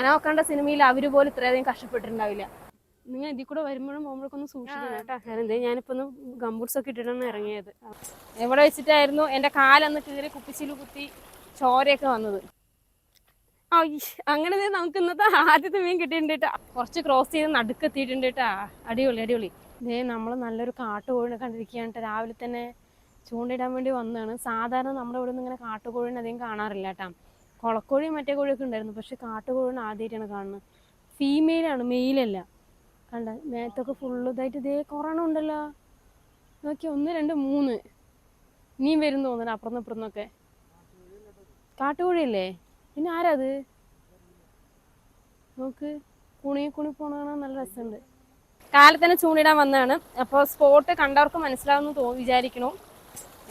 ആനാക്കണ്ട സിനിമയിൽ അവർ പോലും ഇത്രയധികം കഷ്ടപ്പെട്ടിട്ടുണ്ടാവില്ല. നിങ്ങൾ ഇതിൽ കൂടെ വരുമ്പോഴും പോകുമ്പോഴൊക്കെ ഒന്ന് സൂക്ഷിക്കണം കേട്ടോ. കാരണം ഞാനിപ്പോ ഒന്ന് ഗംബൂട്ട്സ് ഒക്കെ ഇട്ടിട്ടാണ് ഇറങ്ങിയത്. എവിടെ വെച്ചിട്ടായിരുന്നു? എന്റെ കാലന്ന് കീറി കുപ്പിച്ചിൽ കുത്തി ചോരയൊക്കെ വന്നത്. അങ്ങനെ നമുക്ക് ഇന്നത്തെ ആദ്യത്തെ മീൻ കിട്ടിയിട്ടുണ്ട് കേട്ടോ. കുറച്ച് ക്രോസ് ചെയ്ത് നടുക്കെത്തിയിട്ടുണ്ട് കേട്ടോ. അടിപൊളി അടിപൊളി. ഇതേ നമ്മൾ നല്ലൊരു കാട്ടുകോഴിനെ കണ്ടിരിക്കുകയാണ്. രാവിലെ തന്നെ ചൂണ്ടയിടാൻ വേണ്ടി വന്നതാണ്. സാധാരണ നമ്മുടെ ഇവിടെ നിന്ന് ഇങ്ങനെ കാട്ടുകോഴിനെ അധികം കാണാറില്ല കേട്ടാ. കുളക്കോഴിയും മറ്റേ കോഴിയൊക്കെ ഉണ്ടായിരുന്നു. പക്ഷെ കാട്ടുകോഴിയാണ് ആദ്യമായിട്ടാണ് കാണുന്നത്. ഫീമെയിലാണ് മെയിലല്ല കണ്ട മേത്തൊക്കെ ഫുള്ള് ഇതായിട്ട് ഇതേ കൊറോണ ഉണ്ടല്ലോ. നോക്കി ഒന്ന് രണ്ട് മൂന്ന്. നീ വരും തോന്നുന്നു അപ്പുറന്ന് ഇപ്പുറത്തുനിന്നൊക്കെ കാട്ടുകോഴിയല്ലേ? പിന്നെ ആരാത് നോക്ക് കുണി കുണി പോണ നല്ല രസമുണ്ട്. കാലത്തന്നെ ചൂണ്ടിടാൻ വന്നതാണ്. അപ്പോൾ സ്പോട്ട് കണ്ടവർക്ക് മനസ്സിലാവുമെന്ന് തോ വിചാരിക്കണു.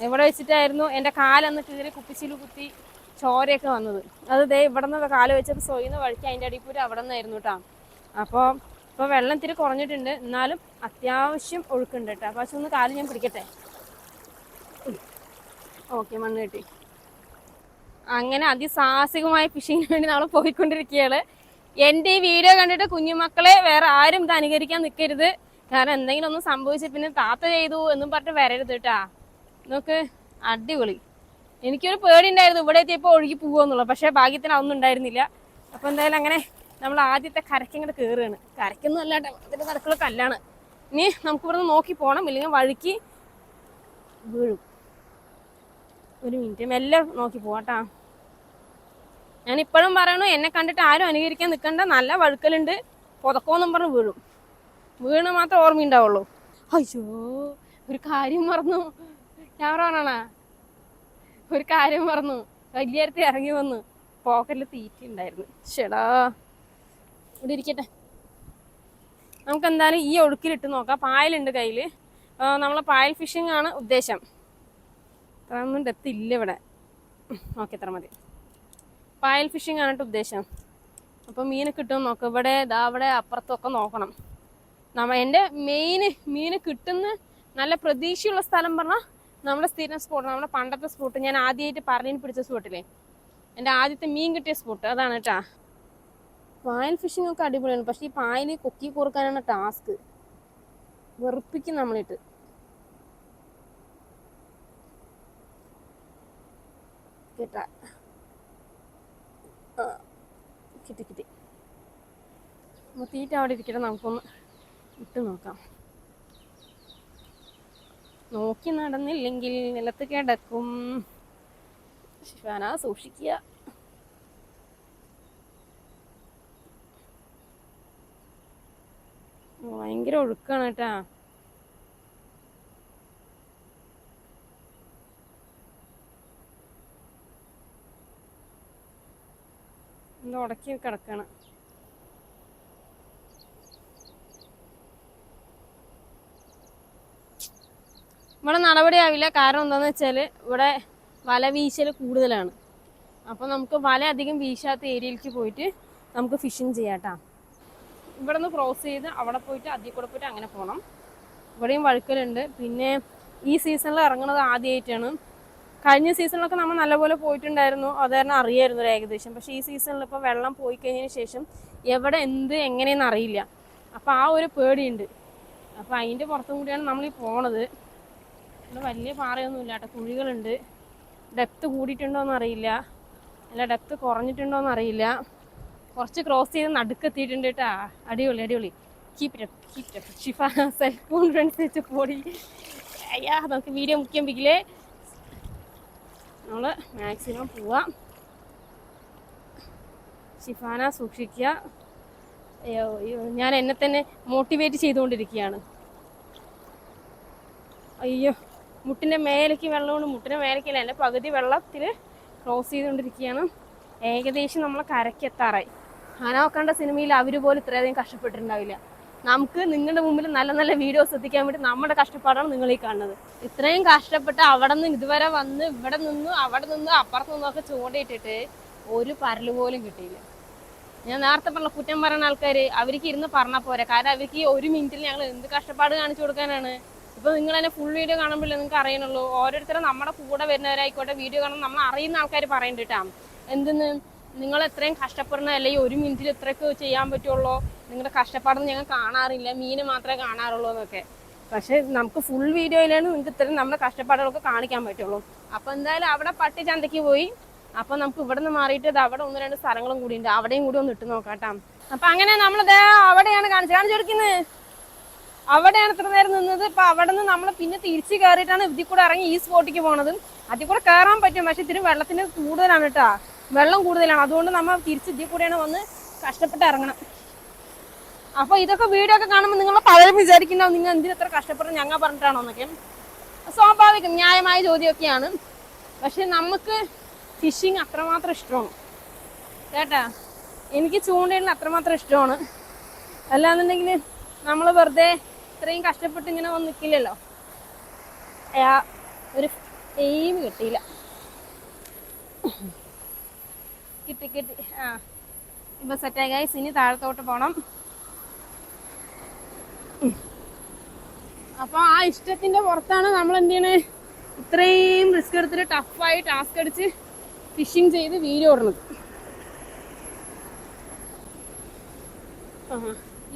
എവിടെ വെച്ചിട്ടായിരുന്നു? എന്റെ കാലന്ന് കീറി കുപ്പിച്ചിൽ കുത്തി ചോരയൊക്കെ വന്നത്. അത് ദേ ഇവിടെ നിന്ന് കാൽ വെച്ചത് സോയിന്ന് വഴിക്ക് അതിന്റെ അടിപ്പൂര് അവിടെ നിന്നായിരുന്നു കേട്ടോ അപ്പോൾ ഇപ്പോൾ വെള്ളം ഇത്തിരി കുറഞ്ഞിട്ടുണ്ട്. എന്നാലും അത്യാവശ്യം ഒഴുക്കുണ്ട് കേട്ടോ പക്ഷെ ഒന്ന് കാൽ ഞാൻ പിടിക്കട്ടെ? ഓക്കെ മണ്ണ് കിട്ടി. അങ്ങനെ അതിസാഹസികമായ ഫിഷിങ്ങിന് വേണ്ടി നമ്മൾ പോയിക്കൊണ്ടിരിക്കുകയാണ്. എന്റെ ഈ വീഡിയോ കണ്ടിട്ട് കുഞ്ഞുമക്കളെ വേറെ ആരും ഇത് അനുകരിക്കാൻ നിൽക്കരുത് കാരണം എന്തെങ്കിലും ഒന്നും സംഭവിച്ച പിന്നെ താത്ത ചെയ്തു എന്നും പറഞ്ഞിട്ട് വരരുത് കേട്ടാ നോക്ക് അടിപൊളി. എനിക്കൊരു പേടി ഉണ്ടായിരുന്നു ഇവിടെ എത്തിയപ്പോൾ ഒഴുകി പോകുമെന്നുള്ളത് പക്ഷേ ഭാഗ്യത്തിന് അതൊന്നും ഉണ്ടായിരുന്നില്ല. അപ്പോൾ എന്തായാലും അങ്ങനെ നമ്മൾ ആദ്യത്തെ കരയ്ക്ക് ഇങ്ങോട്ട് കയറുകയാണ് കരക്കൊന്നും അല്ലാണ്ട് അതിന്റെ കരക്കുള്ള കല്ലാണ്. ഇനി നമുക്ക് ഇവിടുന്ന് നോക്കി പോകണം ഇല്ലെങ്കിൽ വഴുക്ക് വീഴും. ഒരു മിനിറ്റ്. മെല്ലെ നോക്കി പോവാട്ടാ ഞാൻ ഇപ്പോഴും പറയണു എന്നെ കണ്ടിട്ട് ആരും അനുകരിക്കാൻ നിൽക്കണ്ട നല്ല വഴുക്കലുണ്ട്. പുതക്കോന്നും പറഞ്ഞ് വീഴും. വീണ് മാത്രം ഓർമ്മയുണ്ടാവുള്ളൂ. അയ്യോ ഒരു കാര്യം മറന്നു. ഞാൻ പറഞ്ഞാ ഒരു കാര്യം പറഞ്ഞു വലിയരത്തി ഇറങ്ങി വന്നു പോക്കറ്റിൽ തീറ്റി ഉണ്ടായിരുന്നു ചേടാ ഇവിടെ ഇരിക്കട്ടെ. നമുക്ക് എന്തായാലും ഈ ഒഴുക്കിലിട്ട് നോക്കാം. പായലുണ്ട് കയ്യിൽ നമ്മളെ പായൽ ഫിഷിംഗ് ആണ് ഉദ്ദേശം. അത്രയൊന്നും ഡെപ്ത് ഇവിടെ. ഓക്കെ ഇത്ര മതി. പായൽ ഫിഷിംഗ് ആണ് ഉദ്ദേശം. അപ്പോൾ മീൻ കിട്ടുമെന്ന് നോക്കാം. ഇവിടെ ഇതാ അവിടെ അപ്പുറത്തൊക്കെ നോക്കണം. നമ്മ എന്റെ മെയിൻ മീൻ കിട്ടുന്ന നല്ല പ്രതീക്ഷയുള്ള സ്ഥലം പറഞ്ഞാൽ നമ്മുടെ സ്ഥിരം സ്പോട്ട് നമ്മുടെ പണ്ടത്തെ സ്പോട്ട് ഞാൻ ആദ്യമായിട്ട് പറഞ്ഞു പിടിച്ച സ്പോട്ടില്ലേ? എന്റെ ആദ്യത്തെ മീൻ കിട്ടിയ സ്പോട്ട് അതാണ് കേട്ടാ പായൽ ഫിഷിംഗ് ഒക്കെ അടിപൊളിയാണ് പക്ഷെ ഈ പായലിൽ കൊക്കി കോർക്കാനാണ് ടാസ്ക് വെറുപ്പിക്കും നമ്മളിട്ട്. കേട്ടാ. കിട്ടി കിട്ടി. തീറ്റ അവിടെ ഇരിക്കട്ടെ നമുക്കൊന്ന് ഇട്ട് നോക്കാം. നോക്കി നടന്നില്ലെങ്കിൽ നിലത്ത് കിടക്കും. ശിവാന സൂക്ഷിക്കുക. ഭയങ്കര ഒഴുക്കാണ് കേട്ടാ. ഇത് ഉടക്കി കിടക്കാണ്. ഇവിടെ നടപടിയാവില്ല. കാരണം എന്താന്ന് വെച്ചാൽ ഇവിടെ വല വീശൽ കൂടുതലാണ്. അപ്പൊ നമുക്ക് വല അധികം വീശാത്ത ഏരിയയിലേക്ക് പോയിട്ട് നമുക്ക് ഫിഷിങ് ചെയ്യാട്ടാ. ഇവിടെ നിന്ന് ക്രോസ് ചെയ്ത് അവിടെ പോയിട്ട് അതിൽ കൂടെ പോയിട്ട് അങ്ങനെ പോകണം ഇവിടെയും വഴുക്കലുണ്ട്. പിന്നെ ഈ സീസണിൽ ഇറങ്ങുന്നത് ആദ്യമായിട്ടാണ് കഴിഞ്ഞ സീസണിലൊക്കെ നമ്മൾ നല്ലപോലെ പോയിട്ടുണ്ടായിരുന്നു. അത് കാരണം അറിയായിരുന്നു ഒരു ഏകദേശം. പക്ഷേ ഈ സീസണിൽ ഇപ്പോൾ വെള്ളം പോയി കഴിഞ്ഞതിന് ശേഷം എവിടെ എന്ത് എങ്ങനെയെന്ന് അറിയില്ല. അപ്പോൾ ആ ഒരു പേടിയുണ്ട്. അപ്പോൾ അതിന്റെ പുറത്തും കൂടിയാണ് നമ്മൾ ഈ പോണത്. ഇവിടെ വലിയ പാറയൊന്നും ഇല്ല കേട്ടോ. കുഴികളുണ്ട്. ഡെപ്ത് കൂടിയിട്ടുണ്ടോയെന്ന് അറിയില്ല. അല്ല ഡെപ്ത് കുറഞ്ഞിട്ടുണ്ടോയെന്ന് അറിയില്ല. കുറച്ച് ക്രോസ് ചെയ്ത് നടുക്കെത്തിയിട്ടുണ്ട് കേട്ടാ. അടിപൊളി അടിപൊളി. Keep it keep it Shifa self confidence വെച്ച് പോടി. അയ്യാ നമുക്ക് വീഡിയോ മുഖ്യം പിക്കിലേ നമ്മൾ മാക്സിമം പോവാം. ഷിഫാന സൂക്ഷിക്കുക ഞാൻ എന്നെ തന്നെ മോട്ടിവേറ്റ് ചെയ്തുകൊണ്ടിരിക്കുകയാണ്. അയ്യോ. മുട്ടിന്റെ മേലേക്ക് വെള്ളമുണ്ട്. മുട്ടിന്റെ മേലേക്കല്ല എന്റെ പകുതി വെള്ളത്തിൽ ക്രോസ് ചെയ്തുകൊണ്ടിരിക്കുകയാണ്. ഏകദേശം നമ്മളെ കരക്കെത്താറായി ആനാക്കണ്ട സിനിമയിൽ അവർ പോലും ഇത്രയധികം കഷ്ടപ്പെട്ടിട്ടുണ്ടാവില്ല. നമുക്ക് നിങ്ങളുടെ മുമ്പിൽ നല്ല നല്ല വീഡിയോസ് എത്തിക്കാൻ വേണ്ടി നമ്മുടെ കഷ്ടപ്പാടാണ് നിങ്ങൾ ഈ കാണുന്നത്. ഇത്രയും കഷ്ടപ്പെട്ട് അവിടെ നിന്ന് ഇതുവരെ വന്ന് ഇവിടെ നിന്ന് അവിടെ നിന്ന് അപ്പുറത്ത് നിന്നൊക്കെ ചൂണ്ടയിട്ടിട്ട് ഒരു പരൽ പോലും കിട്ടിയില്ല. ഞാൻ നേരത്തെ പറഞ്ഞ കുറ്റം പറയുന്ന ആൾക്കാർ അവർക്ക് ഇരുന്ന് പറഞ്ഞാൽ പോരാ. കാരണം അവർക്ക് ഈ ഒരു മിനിറ്റിൽ ഞങ്ങൾ എന്ത് കഷ്ടപ്പാട് കാണിച്ചു കൊടുക്കാനാണ്? ഇപ്പൊ നിങ്ങൾ തന്നെ ഫുൾ വീഡിയോ കാണുമ്പോൾ നിങ്ങൾക്ക് അറിയണുള്ളൂ. ഓരോരുത്തരും നമ്മുടെ കൂടെ വരുന്നവരായിക്കോട്ടെ വീഡിയോ കാണുമ്പോൾ നമ്മൾ അറിയുന്ന ആൾക്കാർ പറയുന്നുണ്ട് കേട്ടാ എന്തെന്ന്? നിങ്ങൾ എത്രയും കഷ്ടപ്പെടുന്ന അല്ലെങ്കിൽ ഒരു മിനിറ്റിൽ ഇത്രയൊക്കെ ചെയ്യാൻ പറ്റുള്ളൂ. നിങ്ങളുടെ കഷ്ടപ്പാടൊന്നും ഞങ്ങൾ കാണാറില്ല. മീന് മാത്രമേ കാണാറുള്ളൂ എന്നൊക്കെ. പക്ഷെ നമുക്ക് ഫുൾ വീഡിയോയിലാണ് നിങ്ങൾക്ക് ഇത്രയും നമ്മുടെ കഷ്ടപ്പാടുകളൊക്കെ കാണിക്കാൻ പറ്റുള്ളൂ. അപ്പൊ എന്തായാലും അവിടെ പട്ടി ചന്തയ്ക്ക് പോയി. അപ്പൊ നമുക്ക് ഇവിടെ നിന്ന് മാറിയിട്ട് അവിടെ ഒന്ന് രണ്ട് സ്ഥലങ്ങളും കൂടി ഉണ്ട്. അവിടെയും കൂടി ഒന്ന് ഇട്ട് നോക്കാട്ടാ അപ്പൊ അങ്ങനെ നമ്മളിത് അവിടെയാണ് കാണിച്ചു കാണിച്ചു കൊടുക്കുന്നത് അവിടെയാണ് ഇത്ര നേരം നിന്നത്. ഇപ്പൊ അവിടെ നിന്ന് നമ്മൾ പിന്നെ തിരിച്ചു കയറിയിട്ടാണ് ഇതിൽ കൂടെ ഇറങ്ങി ഈ സ്പോട്ടിക്ക് പോണത്. അതിൽ കൂടെ കയറാൻ പറ്റും. പക്ഷെ ഇത്തിരി വെള്ളത്തിന് കൂടുതലാണ് കേട്ടാ. വെള്ളം കൂടുതലാണ്. അതുകൊണ്ട് നമ്മൾ തിരിച്ച് ഇതിൽ കൂടെയാണ് വന്ന് കഷ്ടപ്പെട്ട് ഇറങ്ങണം. അപ്പൊ ഇതൊക്കെ വീഡിയോ ഒക്കെ കാണുമ്പോൾ നിങ്ങൾ പലരും വിചാരിക്കുന്നുണ്ടാവും നിങ്ങൾ എന്തിനു എത്ര കഷ്ടപ്പെട്ട് ഞങ്ങൾ പറഞ്ഞിട്ടാണോ എന്നൊക്കെ. സ്വാഭാവികം ന്യായമായ ചോദ്യമൊക്കെയാണ്. പക്ഷെ നമുക്ക് ഫിഷിങ് അത്രമാത്രം ഇഷ്ടമാണ്. കേട്ടാ? എനിക്ക് ചൂണ്ടയിടുന്ന അത്രമാത്രം ഇഷ്ടമാണ്. അല്ലാന്നുണ്ടെങ്കിൽ നമ്മൾ വെറുതെ ഇത്രയും കഷ്ടപ്പെട്ട് ഇങ്ങനെ വന്ന് നിൽക്കില്ലല്ലോ അയാ ഒരു എയിം കിട്ടിയില്ല. കിട്ടി കിട്ടി. ആ. ഇപ്പൊ സെറ്റായി ഗൈസ് ഇനി താഴത്തോട്ട് പോണം. അപ്പോൾ അപ്പൊ ആ ഇഷ്ടത്തിന്റെ പുറത്താണ് നമ്മൾ എന്ത് ചെയ്യണേ? ഇത്രയും റിസ്ക് എടുത്തിട്ട് ടഫായി ടാസ്ക് അടിച്ച് ഫിഷിങ് ചെയ്ത് വീഡിയോ ഇടുന്നത്.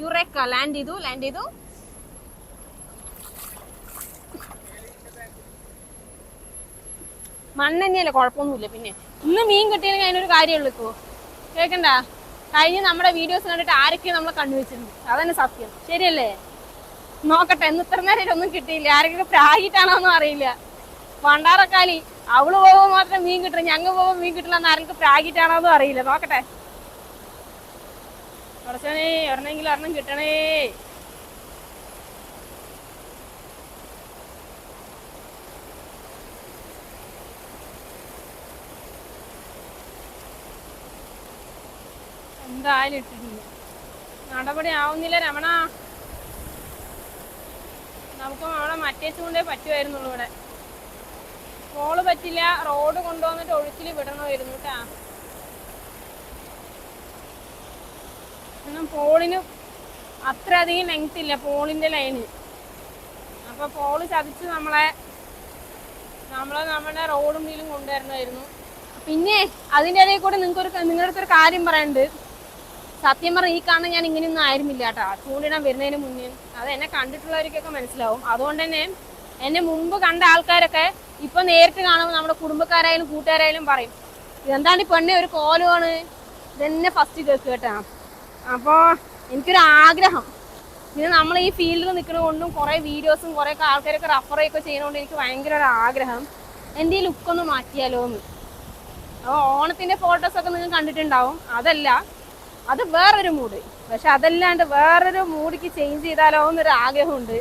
യുറേക്ക ലാൻഡ് ചെയ്തു ലാൻഡ് ചെയ്തു. മണ്ണ് കുഴപ്പമൊന്നുമില്ല. പിന്നെ ഇന്ന് മീൻ കിട്ടിയില്ലെങ്കിൽ അതിനൊരു കാര്യമുള്ളൂ ഇപ്പോ. കേൾക്കണ്ട? കഴിഞ്ഞ് നമ്മുടെ വീഡിയോസ് കണ്ടിട്ട് ആരൊക്കെയും നമ്മളെ കണ്ടുവച്ചിട്ടുണ്ട് അതന്നെ സത്യം. ശരിയല്ലേ? നോക്കട്ടെ ഇന്ന് ഇത്ര നേരം ഒന്നും കിട്ടിയില്ല. ആരൊക്കെ പ്രായിട്ടാണോന്നും അറിയില്ല. പണ്ടാറക്കാലി അവൾ പോകുമ്പോൾ മാത്രം മീൻ കിട്ടും ഞങ്ങൾ പോകുമ്പോൾ മീൻ കിട്ടില്ല എന്ന് ആരെങ്കിലും പ്രാഗിട്ടാണോ എന്നും അറിയില്ല. നോക്കട്ടെ. കുറച്ചേ ഒരെണ്ണെങ്കിലും ഒരെണ്ണം കിട്ടണേ. എന്തായാലും ഇട്ടിട്ടില്ല. നടപടി ആവുന്നില്ല രമണ. നമുക്ക് അവിടെ മറ്റേ ചൂണ്ടേ പറ്റുമായിരുന്നുള്ളൂ ഇവിടെ. കോൾ പറ്റില്ല റോഡ് കൊണ്ടുവന്നിട്ട് ഒഴുക്കിൽ വിടണമായിരുന്നു കേട്ടാ. കാരണം പോളിന് അത്ര അധികം ലെങ്ത് ഇല്ല പോളിന്റെ ലൈന് അപ്പൊ പോൾ ചതിച്ച് നമ്മളെ നമ്മളെ നമ്മുടെ റോഡും വീലും കൊണ്ടുവരണമായിരുന്നു. പിന്നെ അതിന്റെ ഇടയിൽ കൂടെ നിങ്ങൾക്ക് ഒരു നിങ്ങളുടെ അടുത്തൊരു കാര്യം പറയാനുണ്ട്. സത്യം പറഞ്ഞ ഈ കാണാൻ ഞാൻ ഇങ്ങനെയൊന്നും ആയിരുന്നില്ല കേട്ടോ. ചൂണ്ടിടാൻ വരുന്നതിന് മുന്നേ. അത് എന്നെ കണ്ടിട്ടുള്ളവർക്കൊക്കെ മനസ്സിലാവും. അതുകൊണ്ട് തന്നെ എന്നെ മുമ്പ് കണ്ട ആൾക്കാരൊക്കെ ഇപ്പൊ നേരിട്ട് കാണുമ്പോൾ നമ്മുടെ കുടുംബക്കാരായാലും കൂട്ടുകാരായാലും പറയും ഇതെന്താണ് പെണ്ണെ ഒരു കോലമാണ് ഇതെന്നെ ഫസ്റ്റ് കേക്ക് കേട്ടാ. അപ്പോ എനിക്കൊരു ആഗ്രഹം. പിന്നെ നമ്മൾ ഈ ഫീൽഡിൽ നിൽക്കുന്നത് കൊണ്ടും കുറെ വീഡിയോസും കുറെ ആൾക്കാരൊക്കെ റഫർ ഒക്കെ ചെയ്യുന്നതുകൊണ്ട് എനിക്ക് ഭയങ്കര ഒരു ആഗ്രഹം. എന്റെ ഈ ലുക്കൊന്ന് മാറ്റിയാലോ എന്ന് അപ്പോൾ ഓണത്തിന്റെ ഫോട്ടോസ് ഒക്കെ നിങ്ങൾ കണ്ടിട്ടുണ്ടാവും. അതല്ല അത് വേറൊരു മൂഡ്. പക്ഷെ അതല്ലാണ്ട് വേറൊരു മൂഡിക്ക് ചേഞ്ച് ചെയ്താലോ എന്നൊരു ആഗ്രഹമുണ്ട്.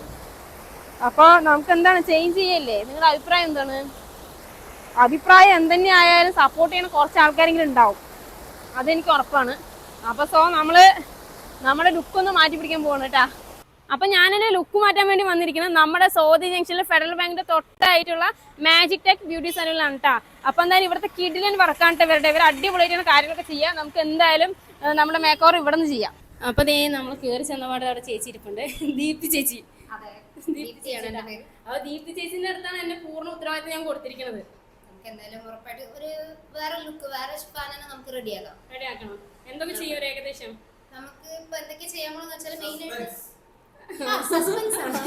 അപ്പോൾ നമുക്ക് എന്താണ് ചേഞ്ച് ചെയ്യല്ലേ? നിങ്ങളുടെ അഭിപ്രായം എന്താണ്? അഭിപ്രായം എന്തെന്നെ ആയാലും സപ്പോർട്ട് ചെയ്യുന്ന കുറച്ച് ആൾക്കാരെങ്കിലും ഉണ്ടാവും. അതെനിക്ക് ഉറപ്പാണ്. അപ്പൊ സോ നമ്മൾ നമ്മുടെ ലുക്കൊന്ന് മാറ്റി പിടിക്കാൻ പോകണം കേട്ടാ. അപ്പൊ ഞാനെന്നെ ലുക്ക് മാറ്റാൻ വേണ്ടി വന്നിരിക്കുന്നത് നമ്മുടെ സോദി ജംഗ്ഷനിൽ ഫെഡറൽ ബാങ്കിന്റെ തൊട്ടായിട്ടുള്ള മാജിക് ടെക് ബ്യൂട്ടി സലൂണിലാണ് കേട്ടോ അപ്പൊ എന്തായാലും ഇവിടുത്തെ കിഡിലൻ വർക്കാണ് ഇവരുടെ ഇവർ അടിപൊളിയായിട്ടാണ് കാര്യങ്ങളൊക്കെ ചെയ്യാം. നമുക്ക് എന്തായാലും നമ്മുടെ മേക്കോർ ഇവിടെ നിന്ന് ചെയ്യാം. അപ്പൊ ദേ നമ്മൾ കയറി ചെന്നപാട് അവിടെ ചേച്ചി ഇരിപ്പുണ്ട്. ദീപ്തി ചേച്ചി. അപ്പൊ ദീപ്തി ചേച്ചിന്റെ അടുത്താണ് എന്റെ പൂർണ ഉത്തരവാദിത്തം ഞാൻ കൊടുത്തിരിക്കുന്നത്. നമുക്ക് എന്തായാലും ഉറപ്പായിട്ട് ഒരു വേറെ ലുക്ക് വേറെ നമുക്ക് റെഡിയാക്കാം റെഡിയാക്കണം എന്തൊക്കെ ചെയ്യും ഒരു ഏകദേശം? നമുക്ക് ഇപ്പൊ എന്തൊക്കെ ചെയ്യാമോ വെച്ചാൽ മെയിൻ ആയിട്ട് സസ്പെൻസ് ആണ്.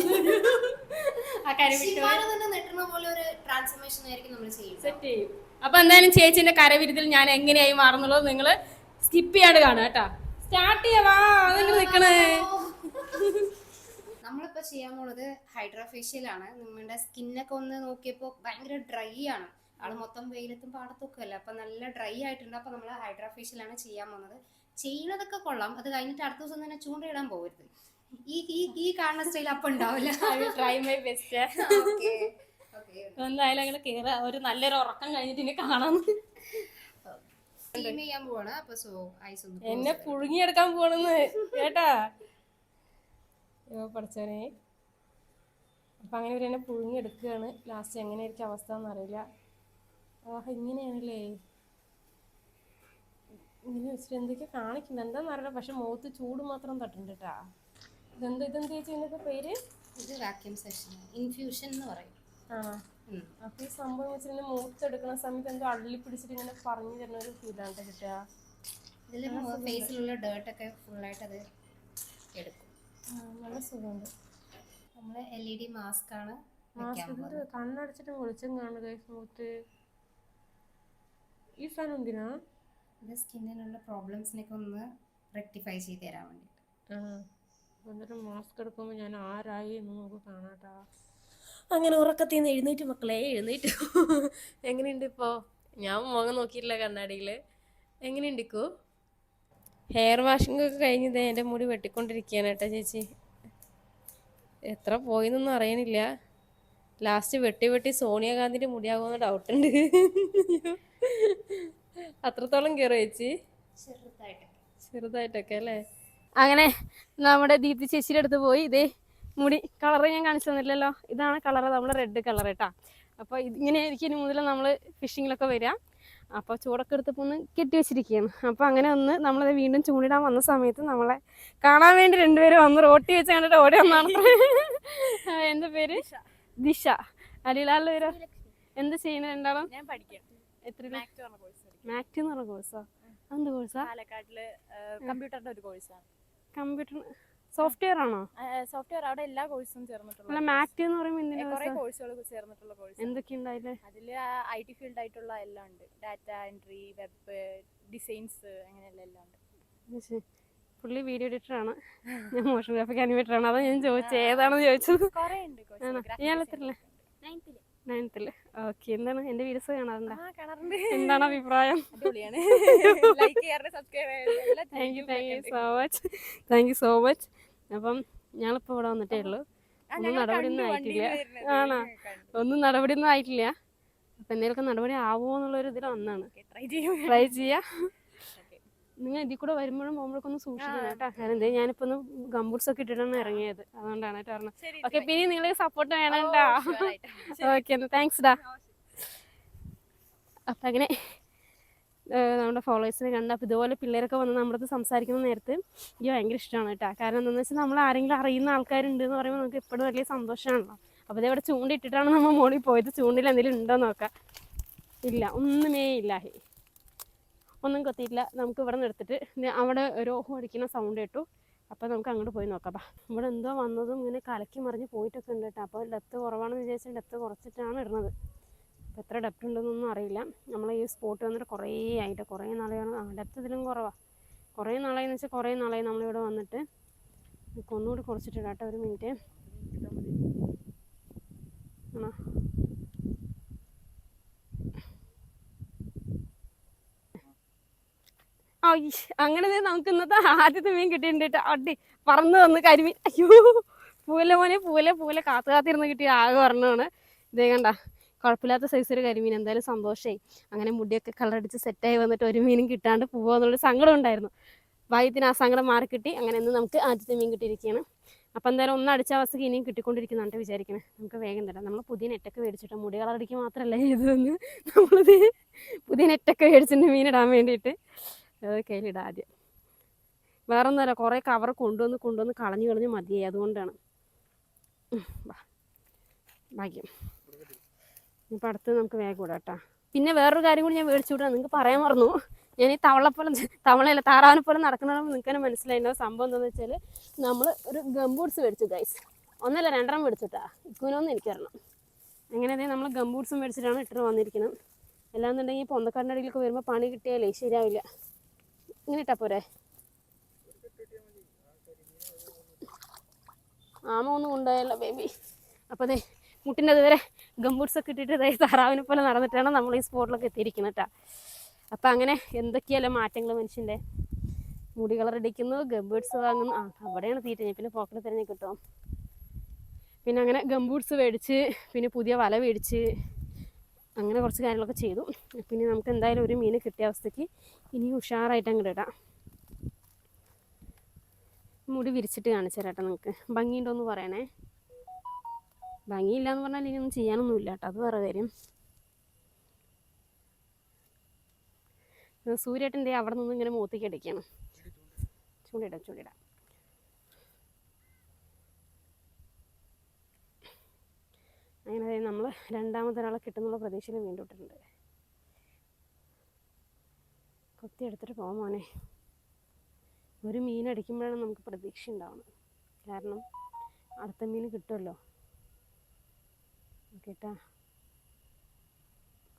ആ കരിവിട്ട് ഷിഫാന തന്നെ നെട്ടുന്ന പോലെ ഒരു ട്രാൻസ്ഫോർമേഷൻ ആയിരിക്കും നമ്മൾ ചെയ്യുന്നത് സെറ്റ് ചെയ്യും. അപ്പൊ എന്തായാലും ചേച്ചിന്റെ കരവിരുതിൽ ഞാൻ എങ്ങനെയായി മാറുന്നുള്ളത് നിങ്ങൾ സ്കിപ്പ് ചെയ്യാണ്ട് കാണുക കേട്ടാ. സ്റ്റാർട്ട് ചെയ്യാവാ നിങ്ങൾ നിക്കണേ. നമ്മളിപ്പോ ചെയ്യാൻ പോണത് ഹൈഡ്രോഫേഷ്യൽ ആണ്. നമ്മുടെ സ്കിന്നൊക്കെ ഒന്ന് നോക്കിയപ്പോ ഭയങ്കര ഡ്രൈ ആണ്. ആൾ മൊത്തം വെയിലത്തും പാടത്തൊക്കെ അല്ല? അപ്പൊ നല്ല ഡ്രൈ ആയിട്ടുണ്ട്. അപ്പൊ നമ്മൾ ഹൈഡ്രോഫേഷ്യൽ ആണ് ചെയ്യാൻ പോകുന്നത് ചെയ്യുന്നതൊക്കെ കൊള്ളാം. അത് കഴിഞ്ഞിട്ട് അടുത്ത ദിവസം തന്നെ ചൂണ്ടയിടാൻ പോകരുത് ഈ ഈ ഈ കാണുന്ന സ്റ്റൈൽ അപ്പൊ ഉണ്ടാവില്ല. ട്രൈ മൈ ബെസ്റ്റ് എന്തായാലും അങ്ങനെ കേറ. ഒരു നല്ലൊരു ഉറക്കം കഴിഞ്ഞിട്ട് ഇനി കാണാം. എന്നെ പുഴുങ്ങിയെടുക്കാൻ പോണെന്ന് കേട്ടാ? പഠിച്ചവനെ. അപ്പൊ അങ്ങനെ ഒരു എന്നെ പുഴുങ്ങിയെടുക്കുകയാണ്. ലാസ്റ്റ് എങ്ങനെയായിരിക്കും അവസ്ഥ എന്നറിയില്ല ആഹ് ഇങ്ങനെയാണല്ലേ. ഇങ്ങനെ വെച്ചിട്ട് എന്തൊക്കെയാ കാണിക്കുന്നത് എന്താന്ന് അറിയില്ല. പക്ഷെ മുഖത്ത് ചൂട് മാത്രം തട്ടുണ്ട് കേട്ടാ. ഇതെന്താ ഇതെന്താ ചേച്ചി പേര്? ഇത് വാക്യൂം സെഷൻ ഇൻഫ്യൂഷൻ എന്ന് പറയും. ആ. അപ്പൊ ഈ സംഭവം വെച്ചിട്ട് മുഖത്തെടുക്കുന്ന സമയത്ത് എന്തോ അള്ളി പിടിച്ചിട്ട് ഇങ്ങനെ പറഞ്ഞു തരുന്ന ഒരു ഫീലാണ് കിട്ടുക. ഇതിൽ ഫേസിലുള്ള ഡേർട്ടൊക്കെ ഫുള്ളായിട്ട് അത് എടുക്കും. നല്ല സുഖമുണ്ട്. നമ്മൾ എൽ ഇ ഡി മാസ്ക് ആണ് മാസ്ക് കണ്ണടച്ചിട്ട് വെളിച്ചം കാണുക മൂത്ത് ഈ സാധനം എന്തിനാ? ഇത് സ്കിന്നിനുള്ള പ്രോബ്ലംസിനൊക്കെ ഒന്ന് റെക്ടിഫൈ ചെയ്ത് തരാൻ വേണ്ടിയിട്ട്. എന്നിട്ട് മാസ്ക് എടുക്കുമ്പോൾ ഞാൻ ആരായി എന്ന് നമുക്ക് കാണാട്ടാ. അങ്ങനെ ഉറക്കത്തിൽ നിന്ന് എഴുന്നേറ്റ് മക്കളെ എഴുന്നേറ്റ്. എങ്ങനെയുണ്ട് ഇപ്പോൾ ഞാൻ മുഖം നോക്കിയിട്ടില്ല കണ്ണാടിയിൽ എങ്ങനെയുണ്ട് ഇക്കോ? ഹെയർ വാഷിംഗ് ഒക്കെ കഴിഞ്ഞത് എന്റെ മുടി വെട്ടിക്കൊണ്ടിരിക്കുകയാണ് കേട്ടോ ചേച്ചി. എത്ര പോയിന്നൊന്നും അറിയണില്ല. ലാസ്റ്റ് വെട്ടി വെട്ടി സോണിയാഗാന്ധിന്റെ മുടിയാകുമെന്ന് ഡൗട്ടുണ്ട് അത്രത്തോളം കയറും ചേച്ചി? ചെറുതായിട്ടൊക്കെ. ചെറുതായിട്ടൊക്കെ അല്ലേ? അങ്ങനെ നമ്മുടെ ദീപ്തി ചേച്ചിയുടെ അടുത്ത് പോയി. ഇതേ മുടി കളർ ഞാൻ കാണിച്ചു തന്നില്ലല്ലോ. ഇതാണ് കളർ നമ്മുടെ റെഡ് കളർ കേട്ടാ അപ്പോൾ ഇങ്ങനെ ആയിരിക്കും ഇനി മുതൽ നമ്മൾ ഫിഷിങ്ങിലൊക്കെ വരിക അപ്പോൾ ചൂടൊക്കെ എടുത്തപ്പോൾ ഒന്ന് കെട്ടി വെച്ചിരിക്കുകയാണ്. അപ്പോൾ അങ്ങനെ ഒന്ന് നമ്മളത് വീണ്ടും ചൂണ്ടിടാൻ വന്ന സമയത്ത് നമ്മളെ കാണാൻ വേണ്ടി രണ്ടുപേരും വന്ന് റോട്ടി വെച്ച് കണ്ടിട്ട് ഓടി വന്നാണ്. എന്റെ പേര് ദിശ. അലിലാലിൽ വരും എന്ത് ചെയ്യുന്നത് രണ്ടാളും? ഞാൻ പഠിക്കാം. എത്ര കോഴ്സ് എന്ന് പറഞ്ഞ കോഴ്സോ എന്ത് കോഴ്സാ പാലക്കാട്ടിൽ കമ്പ്യൂട്ടറിന്റെ ഒരു കോഴ്സാണ് കമ്പ്യൂട്ടർ സോഫ്റ്റ്വെയർ ആണോ സോഫ്റ്റ്വെയർ അവിടെ എല്ലാ കോഴ്സും ചേർന്നിട്ടുള്ള അല്ല എന്ന് പറയുമ്പോൾ എന്തിനാ കുറെ കോഴ്സുകൾ ചേർന്നിട്ടുള്ള കോഴ്സ്. എന്തൊക്കെയുണ്ടായില്ലേ? അതിൽ അതിൽ ഐ ടി ഫീൽഡ് ആയിട്ടുള്ള എല്ലാം ഉണ്ട്. ഡാറ്റ എൻട്രി വെബ് ഡിസൈൻസ് അങ്ങനെയുള്ള എല്ലാം ഉണ്ട്. പുള്ളി വീഡിയോ എഡിറ്റർ ആണ്. ഞാൻ മോഷൻ ഗ്രാഫിക് അനിമേറ്റർ ആണ്. അതാ ഞാൻ ചോദിച്ചത് ഏതാണെന്ന് ചോദിച്ചത്? കുറെ ഉണ്ട് ആണോ? നയൻത്തിൽ. ഓക്കെ എന്താണ്? എന്റെ വീഡിയോസ് കാണാറുണ്ടോ. എന്താണ് അഭിപ്രായം? Thank you thank you so much thank you so much അപ്പം ഞങ്ങളിപ്പോൾ ഇവിടെ വന്നിട്ടേ ഉള്ളൂ. ഒന്നും നടപടി ഒന്നും ആയിട്ടില്ല. ആണോ? ഒന്നും നടപടി ഒന്നും ആയിട്ടില്ല. അപ്പം എന്തെങ്കിലുമൊക്കെ നടപടി ആവുമോ എന്നുള്ളൊരു ഇതിൽ വന്നാണ് ട്രൈ ചെയ്യാ. നിങ്ങൾ ഇതിൽ കൂടെ വരുമ്പോഴും പോകുമ്പോഴൊക്കെ ഒന്ന് സൂക്ഷിക്കണം കേട്ടോ കാരണം എന്തേ ഞാനിപ്പോ ഒന്ന് ഗംബൂട്ട്സ് ഒക്കെ ഇട്ടിട്ടാണ് ഇറങ്ങിയത്. അതുകൊണ്ടാണ് കേട്ടോ പറഞ്ഞത്. ഓക്കെ പിന്നെ നിങ്ങൾ സപ്പോർട്ട് വേണം കേട്ടോ. ഓക്കെ താങ്ക്സ് ഡാ അപ്പം അങ്ങനെ നമ്മുടെ ഫോളോവേഴ്സിനെ കണ്ട് അപ്പോൾ ഇതുപോലെ പിള്ളേരൊക്കെ വന്ന് നമ്മുടെ അടുത്ത് സംസാരിക്കുന്ന നേരത്ത് എനിക്ക് ഭയങ്കര ഇഷ്ടമാണ് കേട്ടോ. കാരണം എന്താണെന്ന് വെച്ചാൽ നമ്മൾ ആരെങ്കിലും അറിയുന്ന ആൾക്കാരുണ്ട് എന്ന് പറയുമ്പോൾ നമുക്ക് എപ്പോഴും വലിയ സന്തോഷമാണല്ലോ. അപ്പോൾ ഇതേ ഇവിടെ ചൂണ്ടിട്ടിട്ടാണ് നമ്മൾ മോളിൽ പോയത്? ചൂണ്ടിൽ എന്തെങ്കിലും ഉണ്ടോ നോക്കാം. ഇല്ല ഒന്നുമേ ഇല്ല. ഒന്നും കൊത്തിയിട്ടില്ല. നമുക്ക് ഇവിടെ നിന്ന് എടുത്തിട്ട് അവിടെ ഒരു ഓഹോ അടിക്കുന്ന സൗണ്ട് കേട്ടു. അപ്പോൾ നമുക്ക് അങ്ങോട്ട് പോയി നോക്കാം. ബാ ഇവിടെ എന്തോ വന്നതും ഇങ്ങനെ കലക്കി മറിഞ്ഞ് പോയിട്ടൊക്കെ ഉണ്ട് കേട്ടോ. അപ്പോൾ ഡെപ്ത് കുറവാണെന്ന് വിചാരിച്ചാൽ ഡെപ്ത് കുറച്ചിട്ടാണ് ഇടുന്നത്. അപ്പോൾ എത്ര ഡെപ്റ്റ് ഉണ്ടെന്നൊന്നും അറിയില്ല. നമ്മൾ ഈ സ്പോട്ട് വന്നിട്ട് കുറേ ആയിട്ട് കുറേ നാളെയാണ് ആ ഡെപ്ത് ഇതിലും കുറവാണ് കുറേ നാളായി എന്ന് വെച്ചാൽ കുറേ നാളായി നമ്മളിവിടെ വന്നിട്ട്. ഒന്നുകൂടി കുറച്ചിട്ട് കേട്ടോ ഒരു മിനിറ്റ് ആണോ അങ്ങനെ നമുക്ക് ഇന്നത്തെ ആദ്യത്തെ മീൻ കിട്ടിയിട്ടുണ്ട് അടി പറന്ന് വന്ന് കരിമീൻ. അയ്യോ പൂല മോനെ പൂല പൂല. കാത്തു കാത്തിരുന്ന് കിട്ടിയ ആകെ പറഞ്ഞതാണ് ഇതേ കണ്ട കുഴപ്പമില്ലാത്ത സൈസ് ഒരു കരിമീൻ. എന്തായാലും സന്തോഷമായി അങ്ങനെ മുടിയൊക്കെ കളറടിച്ച് സെറ്റായി വന്നിട്ട് ഒരു മീനും കിട്ടാണ്ട് പോവാന്നുള്ളൊരു സങ്കടം ഉണ്ടായിരുന്നു. ഭാഗ്യത്തിന് ആ സങ്കടം മാറി കിട്ടി അങ്ങനെ ഇന്ന് നമുക്ക് ആദ്യത്തെ മീൻ കിട്ടിയിരിക്കുകയാണ്. അപ്പം എന്തായാലും ഒന്ന് അടിച്ച അവസ്ഥയ്ക്ക് ഇനിയും കിട്ടിക്കൊണ്ടിരിക്കുന്നുണ്ട് വിചാരിക്കണേ. നമുക്ക് വേഗം തരാം. നമ്മൾ പുതിയ നെറ്റൊക്കെ മേടിച്ചിട്ട് മുടി കളറടിക്ക് മാത്രമല്ല ചെയ്തതെന്ന് നമ്മളിത് പുതിയ നെറ്റൊക്കെ മേടിച്ചിട്ട് മീനിടാൻ വേണ്ടിയിട്ട്. അത് കയ്യിലിടാം ആദ്യം. വേറെ കുറേ കവർ കൊണ്ടുവന്ന് കൊണ്ടുവന്ന് കളഞ്ഞു കളഞ്ഞ് മതിയായി. അതുകൊണ്ടാണ്. ഭാഗ്യം. ഇപ്പം അടുത്ത് നമുക്ക് വേഗം ഇടാം കേട്ടോ. പിന്നെ വേറൊരു കാര്യം കൂടി ഞാൻ മേടിച്ചു വിടാം. നിങ്ങൾക്ക് പറയാൻ മറന്നു. ഞാൻ ഈ തവളപ്പോലെ തവളയല്ല താറാവിനെ പോലെ നടക്കണമെന്ന് നിങ്ങൾക്ക് തന്നെ മനസ്സിലായിട്ടുണ്ടാവും സംഭവം എന്താണെന്ന് വെച്ചാൽ നമ്മൾ ഒരു ഗംബൂട്ട്സ് മേടിച്ചു ഗൈസ് ഒന്നല്ല രണ്ടെണ്ണം മേടിച്ചിട്ടാ ഇക്കുനൊന്നും എനിക്ക് തരണം. അങ്ങനെ നമ്മൾ ഗംബൂട്ട്സും മേടിച്ചിട്ടാണ് ഇട്ടിട്ട് വന്നിരിക്കുന്നത്. അല്ലാന്നുണ്ടെങ്കിൽ പൊന്തക്കാരന്റെ അടിയിലൊക്കെ വരുമ്പോൾ പണി കിട്ടിയാലേ ശരിയാവില്ല. ഇങ്ങനെ ഇട്ടാ പോരെ. ആമ ഒന്നും കൊണ്ടുപോയല്ലോ ബേബി അപ്പോൾ അതെ മുട്ടിന്റെ അതുവരെ ഗംബൂട്ട്സ് ഒക്കെ ഇട്ടിട്ട് അതായത് താറാവിനെ പോലെ നടന്നിട്ടാണ് നമ്മൾ ഈ സ്പോട്ടിലൊക്കെ എത്തിയിരിക്കുന്നത് കേട്ടോ. അപ്പം അങ്ങനെ എന്തൊക്കെയല്ല മാറ്റങ്ങൾ മനുഷ്യന്റെ? മുടി കളർ അടിക്കുന്നു ഗംബൂട്ട്സ് വാങ്ങുന്നു. ആ അവിടെയാണ് തീറ്റ. പിന്നെ പോക്കറ്റ് തിരഞ്ഞ് കിട്ടും പിന്നെ അങ്ങനെ ഗംബൂട്ട്സ് മേടിച്ച് പിന്നെ പുതിയ വല മേടിച്ച് അങ്ങനെ കുറച്ച് കാര്യങ്ങളൊക്കെ ചെയ്തു. പിന്നെ നമുക്ക് എന്തായാലും ഒരു മീൻ കിട്ടിയ അവസ്ഥയ്ക്ക് ഇനി ഉഷാറായിട്ട് അങ്ങോട്ട് ഇടാം. മുടി വിരിച്ചിട്ട് കാണിച്ചു തരാം കേട്ടോ നിങ്ങൾക്ക്. ഭംഗിയുണ്ടോ എന്ന് പറയണേ. ഭംഗിയില്ല എന്ന് പറഞ്ഞാൽ ഇനിയൊന്നും ചെയ്യാനൊന്നുമില്ല കേട്ടോ. അത് വേറെ കാര്യം. സൂര്യേട്ടന്റെ അവിടെ നിന്ന് ഇങ്ങനെ മൂത്തേക്ക് അടിക്കണം. ചൂണ്ടിടാം ചൂണ്ടിടാം. അങ്ങനെ നമ്മൾ രണ്ടാമതൊരാളെ കിട്ടുന്നുള്ള പ്രതീക്ഷയിൽ വീണ്ടും കൊത്തി എടുത്തിട്ട് പോകാൻ മോനെ. ഒരു മീൻ അടിക്കുമ്പോഴാണ് നമുക്ക് പ്രതീക്ഷ ഉണ്ടാവുന്നത്. കാരണം അടുത്ത മീൻ കിട്ടുമല്ലോ. കേട്ടാ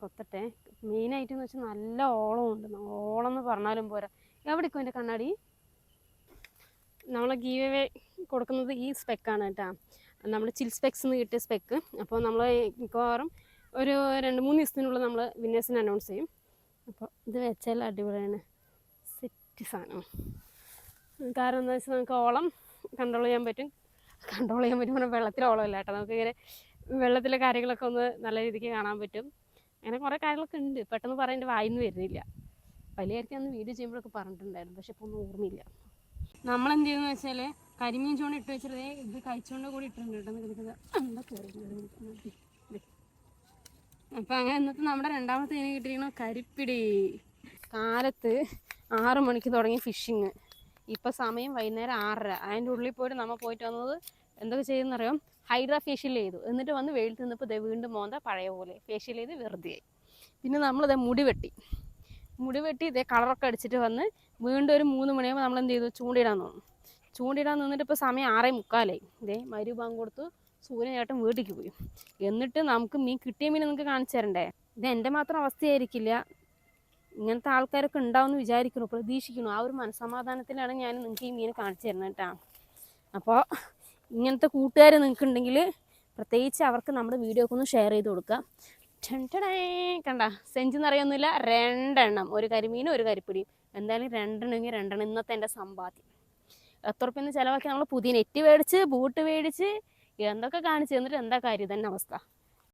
കൊത്തട്ടെ. മെയിനായിട്ട് എന്ന് വെച്ചാൽ നല്ല ഓളമുണ്ട് ഓളം എന്ന് പറഞ്ഞാലും പോരാ. എവിടേക്കും എന്റെ കണ്ണാടി? നമ്മളെ ഗീവേ കൊടുക്കുന്നത് ഈ സ്പെക്കാണ് കേട്ടോ. നമ്മൾ ചിൽ സ്പെക്സ് എന്ന് കിട്ടിയ സ്പെക്ക്. അപ്പോൾ നമ്മൾ മിക്കവാറും ഒരു രണ്ട് മൂന്ന് ദിവസത്തിനുള്ളിൽ നമ്മൾ വിന്നേഴ്സിനെ അനൗൺസ് ചെയ്യും. അപ്പോൾ ഇത് വെച്ചാൽ അടിപൊളിയാണ്. സെറ്റ് സാധനം. കാരണം എന്താ വെച്ചാൽ നമുക്ക് ഓളം കൺട്രോൾ ചെയ്യാൻ പറ്റും. കൺട്രോൾ ചെയ്യാൻ പറ്റും പറഞ്ഞാൽ വെള്ളത്തിൽ ഓളമില്ല കേട്ടോ. നമുക്ക് ഇങ്ങനെ വെള്ളത്തിലെ കാര്യങ്ങളൊക്കെ ഒന്ന് നല്ല രീതിക്ക് കാണാൻ പറ്റും. അങ്ങനെ കുറേ കാര്യങ്ങളൊക്കെ ഉണ്ട്. പെട്ടെന്ന് പറയേണ്ട വായിന്ന് വരുന്നില്ല. വലിയായിരിക്കും അന്ന് വീഡിയോ ചെയ്യുമ്പോഴൊക്കെ പറഞ്ഞിട്ടുണ്ടായിരുന്നു. പക്ഷെ ഇപ്പോൾ ഒന്നും ഓർമ്മയില്ല. നമ്മൾ എന്ത് ചെയ്യുന്നത് വെച്ചാൽ കരിമീൻ ചോണ ഇട്ട് വെച്ചിട്ട് ദേ ഇത് കഴിച്ചോണ്ട് കൂടി ഇട്ടിട്ടുണ്ട് കേട്ടോ. നിൽക്കുന്നത് എന്താ അങ്ങനെ ഇന്നത്തെ നമ്മുടെ രണ്ടാമത്തെ ഇനി കിട്ടിയിരിക്കണ കരിപ്പിടി. കാലത്ത് ആറു മണിക്ക് തുടങ്ങി ഫിഷിങ് ഇപ്പം സമയം വൈകുന്നേരം ആറര. അതിന്റെ ഉള്ളിൽ പോയിട്ട് നമ്മൾ പോയിട്ട് വന്നത് എന്തൊക്കെ ചെയ്യുന്നറിയാം? ഹൈഡ്രാ ഫേഷ്യൽ ചെയ്തു. എന്നിട്ട് വന്ന് വെയിലത്ത് നിന്നിപ്പോൾ ദേ വീണ്ടും മോന്ത പഴയ പോലെ ഫേഷ്യൽ ചെയ്ത് വെറുതെ ആയി പിന്നെ നമ്മളിത് മുടി വെട്ടി. മുടി വെട്ടി ഇതേ കളറൊക്കെ അടിച്ചിട്ട് വന്ന് വീണ്ടും ഒരു മൂന്ന് മണിയാകുമ്പോൾ നമ്മൾ എന്ത് ചെയ്തു? ചൂണ്ടിടാൻ തോന്നും ചൂണ്ടിടാൻ നിന്നിട്ട് ഇപ്പോൾ സമയം ആറേ മുക്കാലായി. ഇതേ മരു ബാങ്ക് കൊടുത്തു സൂര്യനേട്ടൻ വീട്ടിലേക്ക് പോയി. എന്നിട്ട് നമുക്ക് മീൻ കിട്ടിയ മീൻ നിങ്ങൾക്ക് കാണിച്ചു തരണ്ടേ? ഇത് എന്റെ മാത്രം അവസ്ഥയായിരിക്കില്ല. ഇങ്ങനത്തെ ആൾക്കാരൊക്കെ ഉണ്ടാവുമെന്ന് വിചാരിക്കുന്നു പ്രതീക്ഷിക്കുന്നു. ആ ഒരു മനസമാധാനത്തിലാണ് ഞാൻ നിങ്ങൾക്ക് ഈ മീൻ കാണിച്ചു തരുന്നത് കേട്ടോ. അപ്പോൾ ഇങ്ങനത്തെ കൂട്ടുകാർ നിങ്ങൾക്ക് ഉണ്ടെങ്കിൽ പ്രത്യേകിച്ച് അവർക്ക് നമ്മുടെ വീഡിയോ ഒക്കെ ഒന്ന് ഷെയർ ചെയ്ത് കൊടുക്കുക. കണ്ട സെഞ്ച് അറിയൊന്നുമില്ല. രണ്ടെണ്ണം. ഒരു കരിമീനും ഒരു കരിപ്പിടിയും. എന്തായാലും രണ്ടെണ്ണമെങ്കിൽ രണ്ടെണ്ണം. ഇന്നത്തെ എന്റെ സമ്പാദ്യം. എത്ര റുപ്യെന്ന് ചിലവാക്കി നമ്മൾ പുതിയ നെറ്റ് മേടിച്ച് ബൂട്ട് മേടിച്ച് എന്തൊക്കെ കാണിച്ച് തന്നിട്ട് എന്താ കാര്യം? തന്നെ അവസ്ഥ.